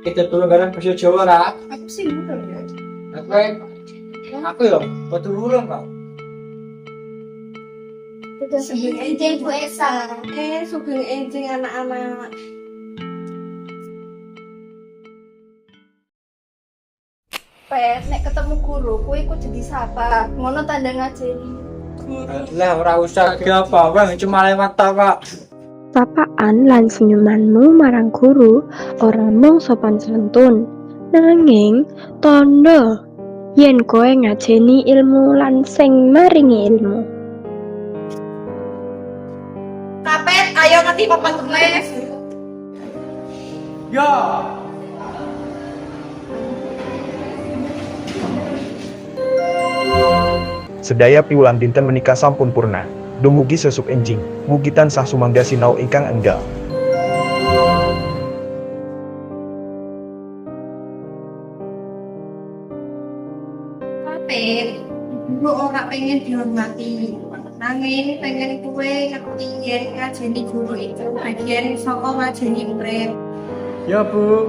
kita dulu bareng bahasa Jawa ra. Aku sih udah ya. Aku aku yo, batu urung kok. Sugeng enjing Bu Esa. Eh, sugeng enjing anak-anak. Pet, nek ketemu guru, kue ku jadi sapa. Ngono tanda ngajeni. Lah ora usah ge apa bang, cuma lewat tok kok. Sapaan lan senyumanmu marang guru ora mung sopan santun, nanging tondo yen kowe ngajeni ilmu lan sing maringi ilmu. Kapet, ayo ngerti papan tulis. Yo. Sedaya piwulan dinten menika sampun purna. Dumugi sesuk enjing, mugi tansah sumangga sinau ingkang enggal. Kapet, ibu ora pengen dihormati. Nanging pengen kue ngerti yen ngajeni guru itu bagian saka ngajeni urip. Ya Bu.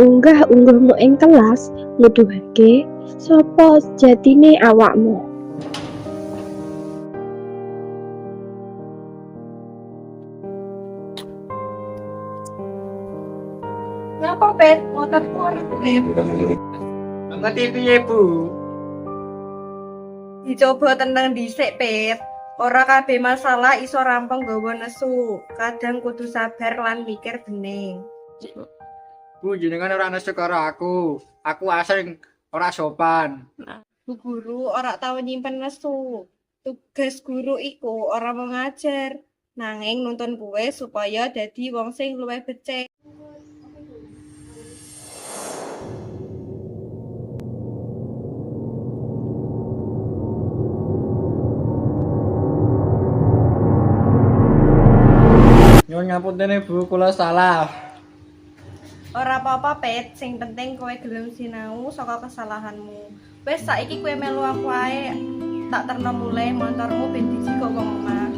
Unggah-unggahmu ing kelas nuduhake sapa jatine awakmu. Ngapa pet? Motor urip. Ngerti piye Bu? Dicoba tenang dhisik, Pet. Ora kabeh masalah iso rampung gawa nesu. Kadang kudu sabar lan mikir bening. Bu jenengan ora nesu karo aku. Aku asing ora sopan. Bu guru ora tau nyimpen nesu. Tugas guru iku ora mau ngajar, nanging nuntun kue supaya dadi wong sing luwih becik. Nyuwun ngapunten Bu, kula salah. Ora apa-apa, Pet. Sing penting kowe gelem sinau saka kesalahanmu. Wes saiki kowe melu aku ae. Tak terno mulai motormu ben dijikok kok omah.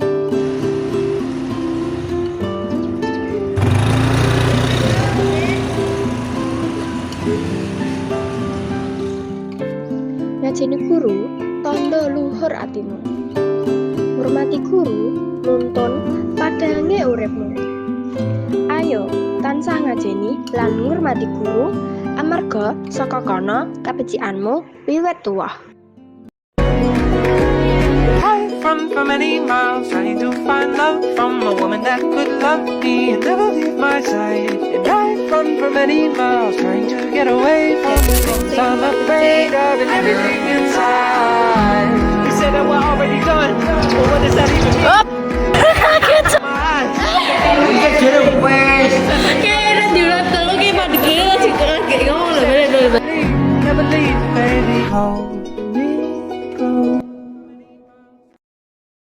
Ngajeni guru tondo luhur atimu. Hormati guru nuntun padange uripmu. Ayo tansah ngajeni lan ngurmati guru amarga saka kono kabecikanmu wiwit tuwah. Home from for many miles, trying to find love from a woman that could love me and never leave my side. And I run for many miles, trying to get away from the things I'm afraid of and everything inside. You said that we're already done, but what does that even mean? Iki bener bener. Never leave, baby, home.